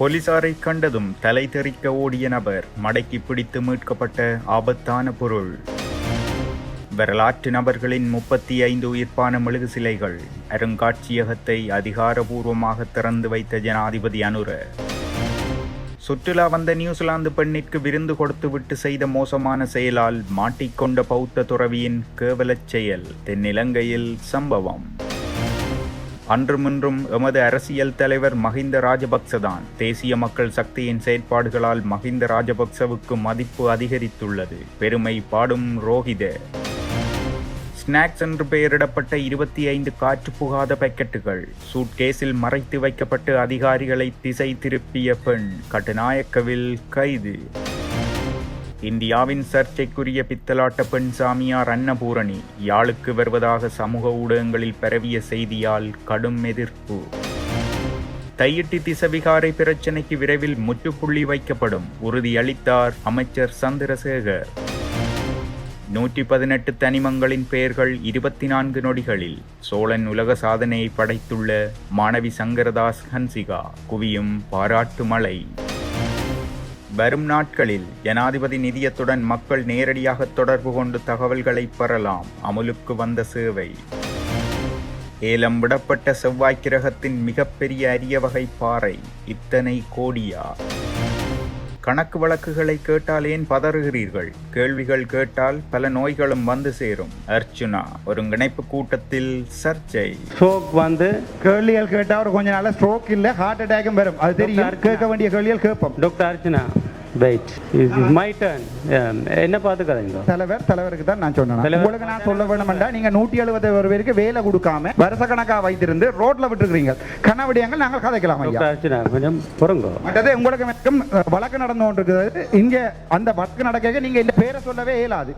போலீசாரை கண்டதும் தலை தெறிக்க ஓடிய நபர் மடக்கி பிடித்து மீட்கப்பட்ட ஆபத்தான பொருள். வரலாற்று நபர்களின் முப்பத்தி ஐந்து உயிர்ப்பான மெழுகு சிலைகள் அருங்காட்சியகத்தை அதிகாரபூர்வமாக திறந்து வைத்த ஜனாதிபதி அனுர. சுற்றுலா வந்த நியூசிலாந்து பெண்ணிற்கு விருந்து கொடுத்துவிட்டு செய்த மோசமான செயலால் மாட்டிக்கொண்ட பௌத்த துறவியின் கேவலச் செயல் தென்னிலங்கையில் சம்பவம். அன்றுமின்றும் எமது அரசியல் தலைவர் மஹிந்த ராஜபக்சதான் தேசிய மக்கள் சக்தியின் செயற்பாடுகளால் மஹிந்த ராஜபக்சவுக்கு மதிப்பு அதிகரித்துள்ளது. பெருமை பாடும் ரோஹித. ஸ்நாக்ஸ் என்று பெயரிடப்பட்ட இருபத்தி ஐந்து காற்று புகாத பாக்கெட்டுகள். சூட்கேஸில் மறைத்து வைக்கப்பட்டு அதிகாரிகளை திசை திருப்பிய பெண். கட்டுநாயக்கவில் கைது. இந்தியாவின் சர்ச்சைக்குரிய பித்தலாட்ட பெண் சாமியார் அன்னபூரணி யாழுக்கு வருவதாக சமூக ஊடகங்களில் பரவிய செய்தியால் கடும் எதிர்ப்பு. தையிட்டி திசவிகாரை பிரச்சினைக்கு விரைவில் முற்றுப்புள்ளி வைக்கப்படும் உறுதியளித்தார் அமைச்சர் சந்திரசேகர். நூற்றி பதினெட்டு தனிமங்களின் பெயர்கள் இருபத்தி நான்கு நொடிகளில் சோழன் உலக சாதனையை படைத்துள்ள மாணவி சங்கரதாஸ் ஹன்சிகா குவியும் பாராட்டு மழை வரும் நாட்களில் ஜனாதிபதி நிதியத்துடன் மக்கள் நேரடியாக தொடர்பு கொண்டு தகவல்களை பெறலாம். அமுலுக்கு வந்த சேவை. ஏலம் விடப்பட்ட செவ்வாய் கிரகத்தின் மிகப்பெரிய அரிய வகை பாறை இத்தனை கோடியா? கணக்கு வழக்குகளை கேட்டால் ஏன் பதறுகிறீர்கள்? கேள்விகள் கேட்டால் பல நோய்களும் வந்து சேரும். அர்ச்சுனா ஒருங்கிணைப்பு கூட்டத்தில் சர்ச்சை. ஸ்ட்ரோக் வந்து கேள்விகள் கேட்டா ஒரு கொஞ்ச நாள்ல ஸ்ட்ரோக் இல்ல ஹார்ட் அட்டாக்கும் வரும். அது தெரியும். கேட்க வேண்டிய கேள்விகள் கேட்போம். Doctor Archana wait is my turn என்ன பார்த்துக்காதீங்க? தலைவர் தலைவருக்கு தான் நான் சொன்னேன். உங்களுக்கு நான் சொல்ல வேணுமெண்டா நீங்க நூற்றி எழுபது பேருக்கு வேலை கொடுக்காம வருஷ கணக்கா வைத்திருந்து ரோட்ல விட்டுருக்கீங்க கனவடியாங்கள் நாங்கள் கதைக்கலாம் ஐயா. கொஞ்சம் பொறுங்க. மற்றது உங்களுக்கு வழக்கு நடந்து கொண்டிருக்கிறது. இங்க அந்த வழக்கு நடக்க நீங்க இந்த பேரை சொல்லவே இயலாது.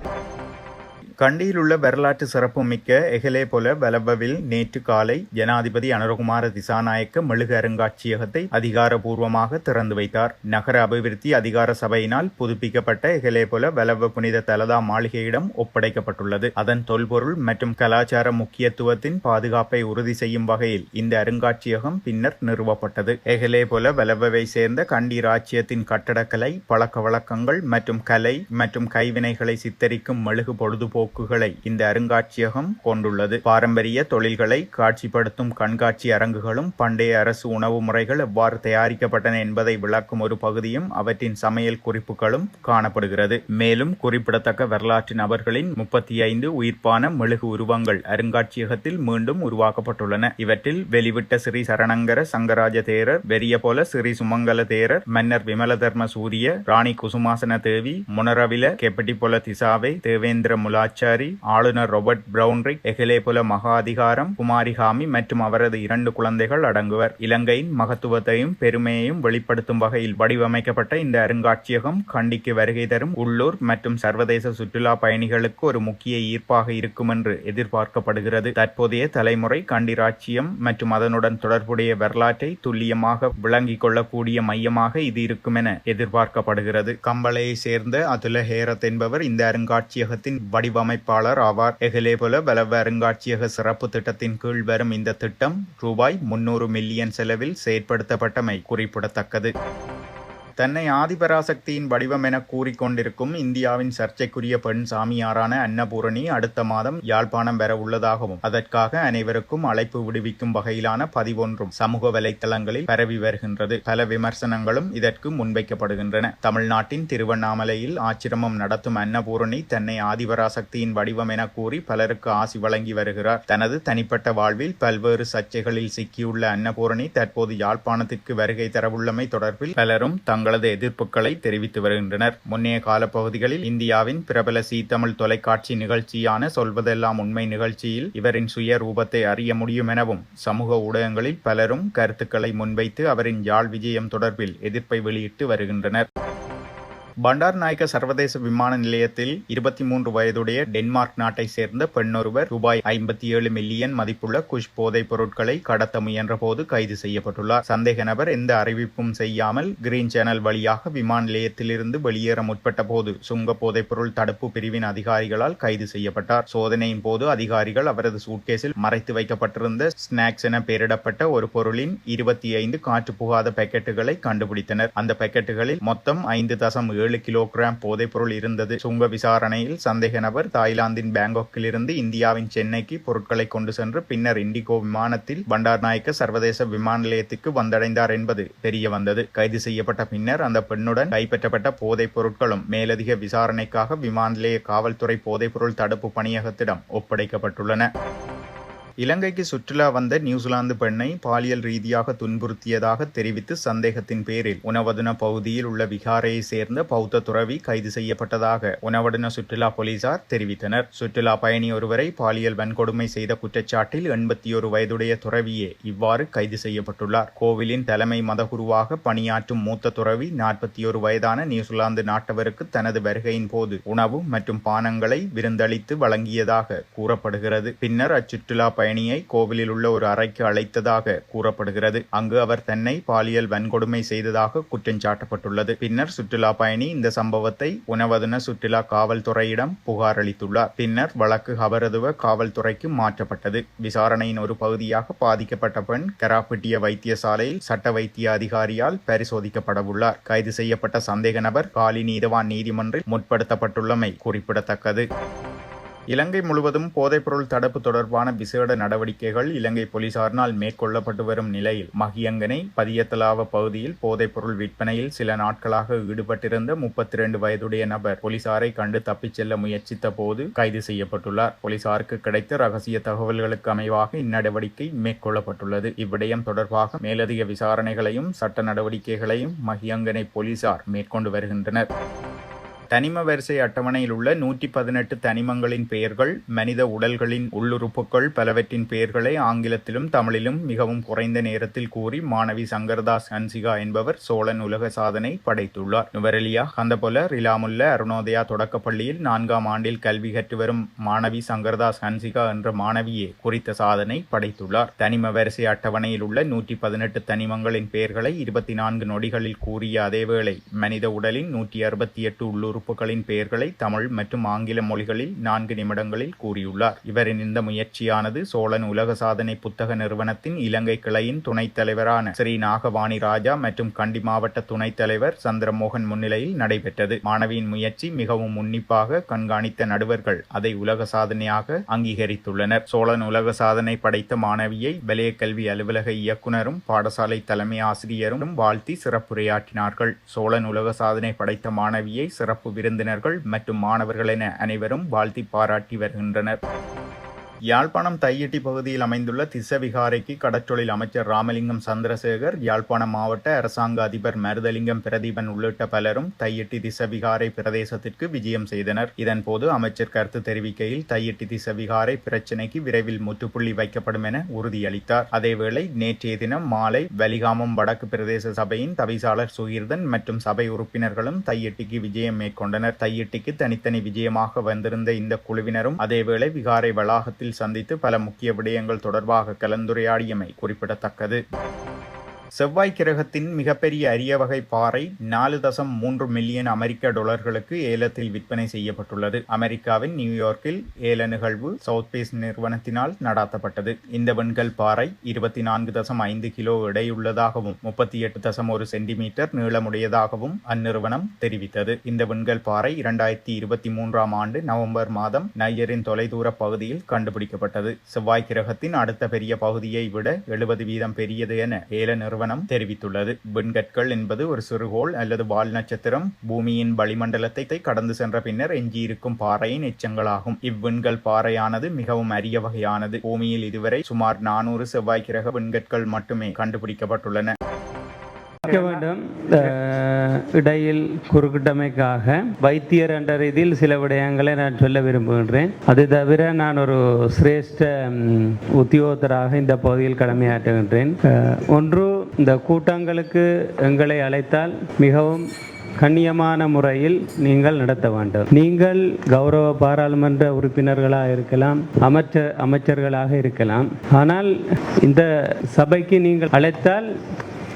கண்டியில் உள்ள வரலாற்று சிறப்புமிக்க எகலே போல வலவவில் நேற்று காலை ஜனாதிபதி அனுரகுமார திசாநாயக்க மெழுகு அருங்காட்சியகத்தை அதிகாரபூர்வமாக திறந்து வைத்தார். நகர அபிவிருத்தி அதிகார சபையினால் புதுப்பிக்கப்பட்ட எகலே போல வலவ புனித தலதா மாளிகையிடம் ஒப்படைக்கப்பட்டுள்ளது. அதன் தொல்பொருள் மற்றும் கலாச்சார முக்கியத்துவத்தின் பாதுகாப்பை உறுதி செய்யும் வகையில் இந்த அருங்காட்சியகம் பின்னர் நிறுவப்பட்டது. எகலே போல வலவவை சேர்ந்த கண்டி ராச்சியத்தின் கட்டடக்கலை பழக்க வழக்கங்கள் மற்றும் கலை மற்றும் கைவினைகளை சித்தரிக்கும் மெழுகு போக்குகளை இந்த அருங்காட்சியகம் கொண்டுள்ளது. பாரம்பரிய தொழில்களை காட்சிப்படுத்தும் கண்காட்சி அரங்குகளும் பண்டைய அரசு உணவு முறைகள் எவ்வாறு தயாரிக்கப்பட்டன என்பதை விளக்கும் ஒரு பகுதியும் அவற்றின் சமையல் குறிப்புகளும் காணப்படுகிறது. மேலும் குறிப்பிடத்தக்க வரலாற்று நபர்களின் முப்பத்தி ஐந்து உயிர்ப்பான மெழுகு உருவங்கள் அருங்காட்சியகத்தில் மீண்டும் உருவாக்கப்பட்டுள்ளன. இவற்றில் வெளிவிட்ட ஸ்ரீ சரணங்கர சங்கராஜ தேரர் வெறிய போல ஸ்ரீ சுமங்கல தேரர் மன்னர் விமலதர்ம சூரிய ராணி குசுமாசன தேவி முனரவில கெப்பட்டிபொல திசாவை தேவேந்திர ஆச்சாரி ஆளுநர் ராபர்ட் பிரவுன்ரிக் எகலேபுல மகா அதிகாரம் குமாரிகாமி மற்றும் அவரது இரண்டு குழந்தைகள் அடங்குவர். இலங்கையின் மகத்துவத்தையும் பெருமையையும் வெளிப்படுத்தும் வகையில் வடிவமைக்கப்பட்ட இந்த அருங்காட்சியகம் கண்டிக்கு வருகை தரும் உள்ளூர் மற்றும் சர்வதேச சுற்றுலா பயணிகளுக்கு ஒரு முக்கிய ஈர்ப்பாக இருக்கும் என்று எதிர்பார்க்கப்படுகிறது. தற்போதைய தலைமுறை கண்டி ராச்சியம் மற்றும் அதனுடன் தொடர்புடைய வரலாற்றை துல்லியமாக விளங்கிக் கொள்ளக்கூடிய மையமாக இது இருக்கும் என எதிர்பார்க்கப்படுகிறது. கம்பளையை சேர்ந்த அதுல ஹேரத் என்பவர் இந்த அருங்காட்சியகத்தின் வடிவமைப்பாளர் ஆவார். எகலேபுல வலவ அருங்காட்சியக சிறப்பு திட்டத்தின் கீழ் வரும் இந்த திட்டம் ரூபாய் முன்னூறு மில்லியன் செலவில் செயற்படுத்தப்பட்டமை குறிப்பிடத்தக்கது. தன்னை ஆதிபராசக்தியின் வடிவம் என கூறிக்கொண்டிருக்கும் இந்தியாவின் சர்ச்சைக்குரிய பெண் சாமியாரான அன்னபூரணி அடுத்த மாதம் யாழ்ப்பாணம் பெற உள்ளதாகவும் அதற்காக அனைவருக்கும் அழைப்பு விடுவிக்கும் வகையிலான பதிவொன்றும் சமூக வலைத்தளங்களில் பரவி வருகின்றது. பல விமர்சனங்களும் இதற்கு முன்வைக்கப்படுகின்றன. தமிழ்நாட்டின் திருவண்ணாமலையில் ஆச்சிரமம் நடத்தும் அன்னபூரணி தன்னை ஆதிபராசக்தியின் வடிவம் என கூறி பலருக்கு ஆசி வழங்கி வருகிறார். தனது தனிப்பட்ட வாழ்வில் பல்வேறு சர்ச்சைகளில் சிக்கியுள்ள அன்னபூரணி தற்போது யாழ்ப்பாணத்திற்கு வருகை தரவுள்ளமை தொடர்பில் பலரும் தங்கள் தங்களது எதிர்ப்புகளை தெரிவித்து வருகின்றனர். முன்னைய காலப்பகுதிகளில் இந்தியாவின் பிரபல சீ தமிழ் தொலைக்காட்சி நிகழ்ச்சியான சொல்வதெல்லாம் உண்மை நிகழ்ச்சியில் இவரின் சுய ரூபத்தை அறிய முடியும் எனவும் சமூக ஊடகங்களில் பலரும் கருத்துக்களை முன்வைத்து அவரின் யாழ் விஜயம் தொடர்பில் எதிர்ப்பை வெளியிட்டு வருகின்றனர். பண்டார் நாயக்க சர்வதேச விமான நிலையத்தில் இருபத்தி மூன்று வயதுடைய டென்மார்க் நாட்டை சேர்ந்த பெண்ணொருவர் ரூபாய் ஐம்பத்தி ஏழு மில்லியன் மதிப்புள்ள குஷ் போதைப் பொருட்களை கடத்த முயன்ற போது கைது செய்யப்பட்டுள்ளார். சந்தேக நபர் எந்த அறிவிப்பும் செய்யாமல் கிரீன் சேனல் வழியாக விமான நிலையத்திலிருந்து வெளியேற முற்பட்ட போது சுங்க போதைப் பொருள் தடுப்பு பிரிவின் அதிகாரிகளால் கைது செய்யப்பட்டார். சோதனையின் போது அதிகாரிகள் அவரது சூட்கேஸில் மறைத்து வைக்கப்பட்டிருந்த ஸ்நாக்ஸ் என பெயரிடப்பட்ட ஒரு பொருளின் இருபத்தி ஐந்து காற்று புகாத பேக்கெட்டுகளை கண்டுபிடித்தனர். அந்த பேக்கெட்டுகளில் மொத்தம் ஐந்து தசம் ஏழு கிலோகிராம் போதைப்பொருள் இருந்தது. சுங்க விசாரணையில் சந்தேக நபர் தாய்லாந்தின் பேங்காக்கில் இருந்து இந்தியாவின் சென்னைக்கு பொருட்களை கொண்டு சென்று பின்னர் இண்டிகோ விமானத்தில் பண்டார் நாயக்க சர்வதேச விமான நிலையத்துக்கு வந்தடைந்தார் என்பது தெரிய வந்தது கைது செய்யப்பட்ட பின்னர் அந்த பெண்ணுடன் கைப்பற்றப்பட்ட போதைப் பொருட்களும் மேலதிக விசாரணைக்காக விமான நிலைய காவல்துறை போதைப்பொருள் தடுப்பு பணியகத்திடம் ஒப்படைக்கப்பட்டுள்ளன. இலங்கைக்கு சுற்றுலா வந்த நியூசிலாந்து பெண்ணை பாலியல் ரீதியாக துன்புறுத்தியதாக தெரிவித்து சந்தேகத்தின் பேரில் உணவதுன பகுதியில் உள்ள விகாரையை சேர்ந்த பௌத்த துறவி கைது செய்யப்பட்டதாக உணவடுன சுற்றுலா போலீசார் தெரிவித்தனர். சுற்றுலா பயணி ஒருவரை பாலியல் வன்கொடுமை செய்த குற்றச்சாட்டில் எண்பத்தி ஒரு வயதுடைய துறவியே இவ்வாறு கைது செய்யப்பட்டுள்ளார். கோவிலின் தலைமை மதகுருவாக பணியாற்றும் மூத்த துறவி நாற்பத்தி ஒரு வயதான நியூசிலாந்து நாட்டவருக்கு தனது வருகையின் போது உணவு மற்றும் பானங்களை விருந்தளித்து வழங்கியதாக கூறப்படுகிறது. பின்னர் அச்சுற்றுலா பயணியை கோவிலில் உள்ள ஒரு அறைக்கு அழைத்ததாக கூறப்படுகிறது. அங்கு அவர் தன்னை பாலியல் வன்கொடுமை செய்ததாக குற்றம் சாட்டப்பட்டுள்ளது. பின்னர் சுற்றுலா பயணி இந்த சம்பவத்தை உணவதுன சுற்றுலா காவல்துறையிடம் புகார் அளித்துள்ளார். பின்னர் வழக்கு அவரதுவ காவல்துறைக்கு மாற்றப்பட்டது. விசாரணையின் ஒரு பகுதியாக பாதிக்கப்பட்ட பெண் கராப்பிட்டிய வைத்தியசாலையில் சட்ட வைத்திய அதிகாரியால் பரிசோதிக்கப்படவுள்ளார். கைது செய்யப்பட்ட சந்தேக நபர் காலி நீதவான் நீதிமன்றில் முற்படுத்தப்பட்டுள்ளமை குறிப்பிடத்தக்கது. இலங்கை முழுவதும் போதைப்பொருள் தடுப்பு தொடர்பான விசேட நடவடிக்கைகள் இலங்கை போலீசாரினால் மேற்கொள்ளப்பட்டு வரும் நிலையில் மகியங்கனை பதியத்தலாவ பகுதியில் போதைப்பொருள் விற்பனையில் சில நாட்களாக ஈடுபட்டிருந்த முப்பத்தி இரண்டு வயதுடைய நபர் போலீசாரை கண்டு தப்பிச் செல்ல முயற்சித்த போது கைது செய்யப்பட்டுள்ளார். போலீசாருக்கு கிடைத்த ரகசிய தகவல்களுக்கு அமைவாக இந்நடவடிக்கை மேற்கொள்ளப்பட்டுள்ளது. இவ்விடயம் தொடர்பாக மேலதிக விசாரணைகளையும் சட்ட நடவடிக்கைகளையும் மகியங்கனை போலீசார் மேற்கொண்டு வருகின்றனர். தனிம வரிசை அட்டவணையில் உள்ள நூற்றி பதினெட்டு தனிமங்களின் பெயர்கள் மனித உடல்களின் உள்ளுறுப்புகள் பலவற்றின் பெயர்களை ஆங்கிலத்திலும் தமிழிலும் மிகவும் குறைந்த நேரத்தில் கூறி மாணவி சங்கர்தாஸ் ஹன்சிகா என்பவர் சோழன் உலக சாதனை படைத்துள்ளார். நுவரெலியா கந்தபொல ரிலாமுல்ல அருணோதயா தொடக்கப்பள்ளியில் நான்காம் ஆண்டில் கல்வி கற்று வரும் மாணவி சங்கர்தாஸ் ஹன்சிகா என்ற மாணவியே குறித்த சாதனை படைத்துள்ளார். தனிம வரிசை அட்டவணையில் உள்ள நூற்றி பதினெட்டு தனிமங்களின் பெயர்களை இருபத்தி நான்கு நொடிகளில் கூறிய அதேவேளை மனித உடலின் நூற்றி அறுபத்தி எட்டு உள்ளூர் உறுப்புகளின் பெயர்களை தமிழ் மற்றும் ஆங்கில மொழிகளில் நான்கு நிமிடங்களில் கூறியுள்ளார். இவரின் இந்த முயற்சியானது சோழன் உலக சாதனை புத்தக நிறுவனத்தின் இலங்கை கிளையின் துணைத் தலைவரான ஸ்ரீ நாகவாணி ராஜா மற்றும் கண்டி மாவட்ட துணைத் தலைவர் சந்திரமோகன் முன்னிலையில் நடைபெற்றது. மாணவியின் முயற்சி மிகவும் உன்னிப்பாக கண்காணித்த நடுவர்கள் அதை உலக சாதனையாக அங்கீகரித்துள்ளனர். சோழன் உலக சாதனை படைத்த மாணவியை வலய கல்வி அலுவலக இயக்குனரும் பாடசாலை தலைமை ஆசிரியரும் வாழ்த்தி சிறப்புரையாற்றினார்கள். சோழன் உலக சாதனை படைத்த மாணவியை சிறப்பு விருந்தினர்கள் மற்றும் மாணவர்கள் என அனைவரும் வாழ்த்தி பாராட்டி வருகின்றனர். யாழ்ப்பாணம் தையிட்டி பகுதியில் அமைந்துள்ள திசவிகாரைக்கு கடற்றொழில் அமைச்சர் ராமலிங்கம் சந்திரசேகர் யாழ்ப்பாணம் மாவட்ட அரசாங்க அதிபர் மருதலிங்கம் பிரதீபன் உள்ளிட்ட பலரும் தையிட்டி திசவிகாரை பிரதேசத்திற்கு விஜயம் செய்தனர். இதன்போது அமைச்சர் கருத்து தெரிவிக்கையில் தையிட்டி திசவிகாரை பிரச்சினைக்கு விரைவில் முற்றுப்புள்ளி வைக்கப்படும் என உறுதியளித்தார். அதேவேளை நேற்றைய தினம் மாலை வலிகாமம் வடக்கு பிரதேச சபையின் தவிசாளர் சுகீர்தன் மற்றும் சபை உறுப்பினர்களும் தையிட்டிக்கு விஜயம் மேற்கொண்டனர். தையிட்டிக்கு தனித்தனி விஜயமாக வந்திருந்த இந்த குழுவினரும் அதேவேளை விகாரை வளாகத்தில் சந்தித்து பல முக்கிய விடயங்கள் தொடர்பாக கலந்துரையாடியமை குறிப்பிடத்தக்கது. செவ்வாய் கிரகத்தின் மிகப்பெரிய அரிய வகை பாறை நாலு தசம் மூன்று மில்லியன் அமெரிக்க டாலர்களுக்கு ஏலத்தில் விற்பனை செய்யப்பட்டுள்ளது. அமெரிக்காவின் நியூயார்க்கில் ஏல நிகழ்வு சவுத் பேஸ் நிறுவனத்தினால் நடாத்தப்பட்டது. இந்த வெண்கல் பாறை இருபத்தி நான்கு தசம் ஐந்து கிலோ எடையுள்ளதாகவும் முப்பத்தி எட்டு தசம் ஒரு சென்டிமீட்டர் நீளமுடையதாகவும் அந்நிறுவனம் தெரிவித்தது. இந்த வெண்கல் பாறை இரண்டாயிரத்தி இருபத்தி மூன்றாம் ஆண்டு நவம்பர் மாதம் நையரின் தொலைதூர பகுதியில் கண்டுபிடிக்கப்பட்டது. செவ்வாய் கிரகத்தின் அடுத்த பெரிய பகுதியை விட எழுபது வீதம் பெரியது என ஏல நிறுவனம் நிறுவனம் தெரிவித்துள்ளது. விண்கற்கள் என்பது ஒரு சிறுகோள் அல்லது வால் நட்சத்திரம். பூமியின் வளிமண்டலத்தை கடந்து சென்ற பின்னர் எஞ்சியிருக்கும் பாறையின் எச்சங்களாகும். இவ்விண்கல் பாறையானது மிகவும் அரிய வகையானது. பூமியில் இதுவரை சுமார் நானூறு செவ்வாய் கிரக விண்கற்கள் மட்டுமே கண்டுபிடிக்கப்பட்டுள்ளன. இருக்க வேண்டும். இடையில் குறுக்கிட்டமைக்காக வைத்தியர் என்ற ரீதியில் சில விடயங்களை நான் சொல்ல விரும்புகின்றேன். அது தவிர நான் ஒரு சிரேஷ்ட உத்தியோகத்தராக இந்த பகுதியில் கடமையாற்றுகின்றேன். ஒன்று இந்த கூட்டங்களுக்கு எங்களை அழைத்தால் மிகவும் கண்ணியமான முறையில் நீங்கள் நடத்த வேண்டும். நீங்கள் கௌரவ பாராளுமன்ற உறுப்பினர்களாக இருக்கலாம் அமைச்சர் அமைச்சர்களாக இருக்கலாம். ஆனால் இந்த சபைக்கு நீங்கள் அழைத்தால்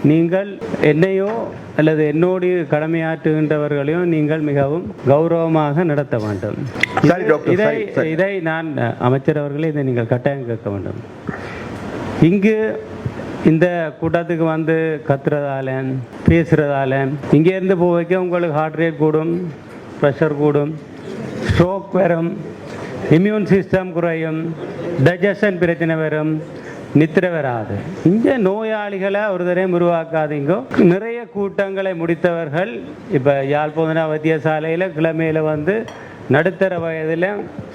நீங்கள் என்னையோ அல்லது என்னோடு கடமையாற்றுகின்றவர்களையோ நீங்கள் மிகவும் கௌரவமாக நடத்த வேண்டும் இதை. இதை நான் அமைச்சர் அவர்களே இதை நீங்கள் கட்டாயம் கேட்க வேண்டும் இங்கு இந்த கூட்டத்துக்கு வந்து கத்துறதால பேசுறதால இங்கே இருந்து போவைக்க உங்களுக்கு ஹார்ட் ரேட் கூடும் ப்ரெஷர் கூடும் ஸ்ட்ரோக் வரும் இம்யூன் சிஸ்டம் குறையும் டைஜஷன் பிரச்சனை வரும் நித்திர வராது. இங்கே நோயாளிகளை ஒரு தரையும் உருவாக்காதீங்க. நிறைய கூட்டங்களை முடித்தவர்கள் இப்போ யாழ்ப்பாண வைத்தியசாலையில் கிழமையில் வந்து நடுத்தர வயதில்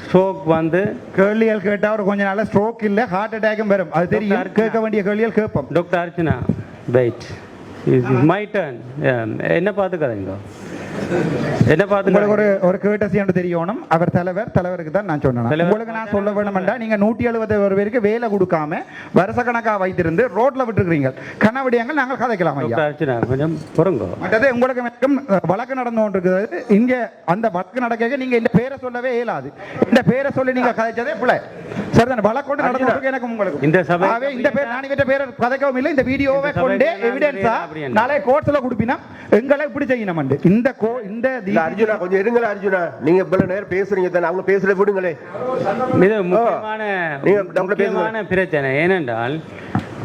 ஸ்ட்ரோக் வந்து கேள்விகள் கேட்டா ஒரு கொஞ்ச நாள்ல ஸ்ட்ரோக் இல்ல ஹார்ட் அட்டாக்கும் வரும். அது தெரியும். கேட்க வேண்டிய கேள்விகள் கேட்போம். Doctor Archana wait my turn என்ன பார்த்துக்காதீங்க. என்ன உங்களுக்கு பார்த்துக்க ஒரு ஒரு கேட்டசி என்று தெரியணும் அவர் தலைவர் தலைவருக்கு தான் நான் சொன்னேன். தலைவர். உங்களுக்கு நான் சொல்ல வேணும்டா நீங்க நூற்றி எழுபது ஒரு பேருக்கு வேலை கொடுக்காம வருஷ கணக்கா வைத்திருந்து ரோட்ல விட்டுருக்கீங்க கனவடியங்கள் நாங்கள் கதைக்கலாம் ஐயா. டாக்டர் அர்ச்சனா கொஞ்சம் பொறுங்கோ. மற்றது உங்களுக்கு எனக்கும் அஹ், வழக்கு நடந்து கொண்டிருக்கிறது. இங்க அந்த வழக்கு நடக்க நீங்க இந்த பேரை சொல்லவே இயலாது. இந்த பேரை சொல்லி நீங்க கதைச்சதே பிள்ளை சரிதான்? வழக்கோடு நடந்து எனக்கு உங்களுக்கு இந்த பேர் நான் இவற்ற பேரை கதைக்கவும் இல்லை. இந்த வீடியோவை கொண்டு எவிடன்ஸா? நாளை கோர்ட்ல கொடுப்பினா எங்களை இப்படி செய்யணும் இந்த கோ இந்த அர்ஜுனா கொஞ்சம் இருங்கள அர்ஜுனா. நீங்க இவ்வளவு நேரம் பேசுறீங்க தானே அவங்க பேசுறத விடுங்களே. இது முக்கியமான பிரச்சனை ஏனென்றால்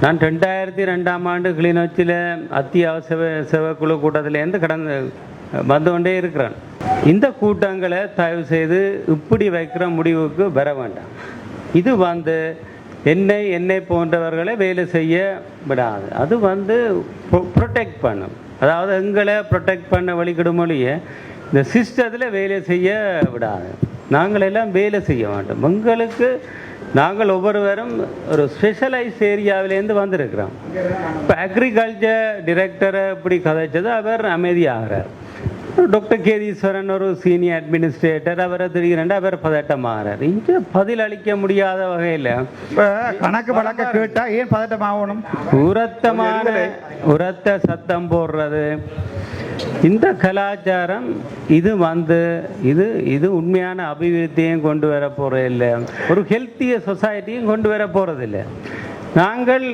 நான் ரெண்டாயிரத்தி ரெண்டாம் ஆண்டு கிளிநொச்சியில் அத்தியாவசிய சேவைக்குழு கூட்டத்திலேருந்து கடந்து வந்து கொண்டே இருக்கிறேன். இந்த கூட்டங்களை தயவு செய்து இப்படி வைக்கிற முடிவுக்கு வர வேண்டாம். இது வந்து என்னை என்னை போன்றவர்களை வேலை செய்ய விடாது. அது வந்து ப்ரொடெக்ட் பண்ணும். அதாவது எங்களை ப்ரொடெக்ட் பண்ண வழிகிடுமொழிய இந்த சிஸ்டத்தில் வேலை செய்ய விடாது. நாங்களெல்லாம் வேலை செய்ய மாட்டோம் எங்களுக்கு நாங்கள் ஒவ்வொருவரும் ஒரு ஸ்பெஷலைஸ் ஏரியாவிலேருந்து வந்திருக்கிறோம். இப்போ அக்ரிகல்ச்சர் டிரெக்டரை இப்படி கதைச்சது அவர் அமைதியாகிறார். டாக்டர் கேதீஸ்வரன் ஒரு சீனியர் அட்மினிஸ்ட்ரேட்டர் அவரை திடீரென்று அவர் பதட்டமாகிறார் இங்கே பதில் அளிக்க முடியாத வகையில் கணக்கு வழக்க கேட்டா ஏன் பதட்டம் ஆகணும்? உரத்தமான உரத்த சத்தம் போடுறது. இந்த கலாச்சாரம் இது வந்து இது இது உண்மையான அபிவிருத்தியும் கொண்டு வர போறதில்லை. ஒரு ஹெல்த்திய சொசைட்டியும் கொண்டு வர போறதில்லை. நாங்கள்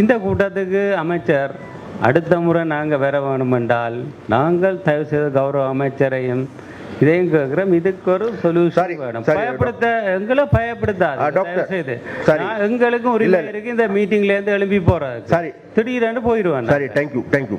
இந்த கூட்டத்துக்கு அமைச்சர் அடுத்த முறை நாங்கள் வர வேணுமென்றால் நாங்கள் தயவு செய்து கௌரவ அமைச்சரையும் இதையும் கேட்குறோம் இதுக்கு ஒரு சொல்யூஷன் வேணும் பயப்படுத்த எங்களை பயப்படுத்தாது டாக்டர். சரி. நான் எங்களுக்கும் உரிமை. இருக்கு இந்த மீட்டிங்ல இருந்து எழுப்பி போறது சரி. திடீரென்று போயிடுவேன் சரி தேங்க்யூ தேங்க்யூ